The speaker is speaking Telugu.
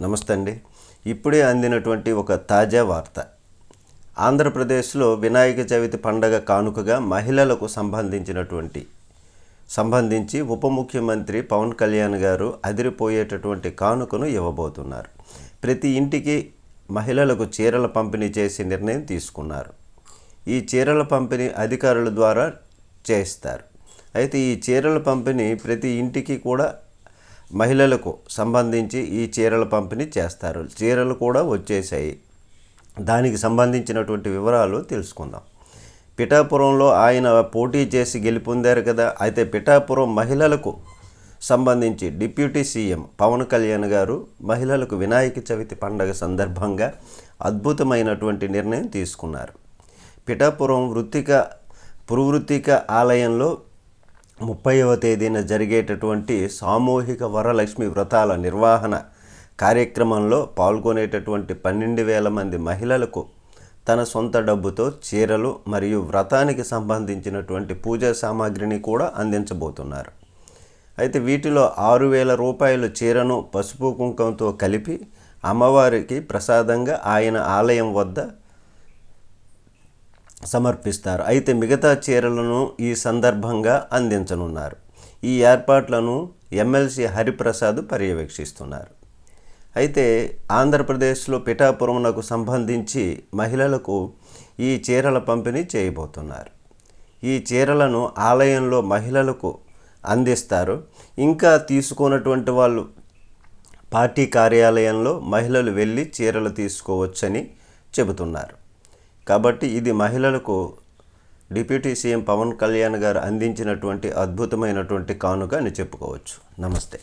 నమస్తే అండి. ఇప్పుడే అందినటువంటి ఒక తాజా వార్త. ఆంధ్రప్రదేశ్లో వినాయక చవితి పండగ కానుకగా మహిళలకు సంబంధించినటువంటి సంబంధించి ఉప ముఖ్యమంత్రి పవన్ కళ్యాణ్ గారు అదిరిపోయేటటువంటి కానుకను ఇవ్వబోతున్నారు. ప్రతి ఇంటికి మహిళలకు చీరల పంపిణీ చేసే నిర్ణయం తీసుకున్నారు. ఈ చీరల పంపిణీ అధికారుల ద్వారా చేస్తారు. అయితే ఈ చీరల పంపిణీ ప్రతి ఇంటికి కూడా మహిళలకు సంబంధించి ఈ చీరల పంపిణీ చేస్తారు. చీరలు కూడా వచ్చేసాయి. దానికి సంబంధించినటువంటి వివరాలు తెలుసుకుందాం. పిఠాపురంలో ఆయన పోటీ చేసి గెలుపొందారు కదా. అయితే పిఠాపురం మహిళలకు సంబంధించి డిప్యూటీ సీఎం పవన్ కళ్యాణ్ గారు మహిళలకు వినాయక చవితి పండగ సందర్భంగా అద్భుతమైనటువంటి నిర్ణయం తీసుకున్నారు. పిఠాపురం వృత్తిక పురువృత్తిక ఆలయంలో ముప్పైవ తేదీన జరిగేటటువంటి సామూహిక వరలక్ష్మి వ్రతాల నిర్వహణ కార్యక్రమంలో పాల్గొనేటటువంటి పన్నెండు వేల మంది మహిళలకు తన సొంత డబ్బుతో చీరలు మరియు వ్రతానికి సంబంధించినటువంటి పూజా సామాగ్రిని కూడా అందించబోతున్నారు. అయితే వీటిలో ఆరు వేల రూపాయల చీరను పసుపు కుంకంతో కలిపి అమ్మవారికి ప్రసాదంగా ఆయన ఆలయం వద్ద సమర్పిస్తారు. అయితే మిగతా చీరలను ఈ సందర్భంగా అందించనున్నారు. ఈ ఏర్పాట్లను ఎమ్మెల్సీ హరిప్రసాద్ పర్యవేక్షిస్తున్నారు. అయితే ఆంధ్రప్రదేశ్లో పిఠాపురంకు సంబంధించి మహిళలకు ఈ చీరల పంపిణీ చేయబోతున్నారు. ఈ చీరలను ఆలయంలో మహిళలకు అందిస్తారు. ఇంకా తీసుకున్నటువంటి వాళ్ళు పార్టీ కార్యాలయంలో మహిళలు వెళ్ళి చీరలు తీసుకోవచ్చని చెబుతున్నారు. కాబట్టి ఇది మహిళలకు డిప్యూటీ సీఎం పవన్ కళ్యాణ్ గారు అందించినటువంటి అద్భుతమైనటువంటి కానుక అని చెప్పుకోవచ్చు. నమస్తే.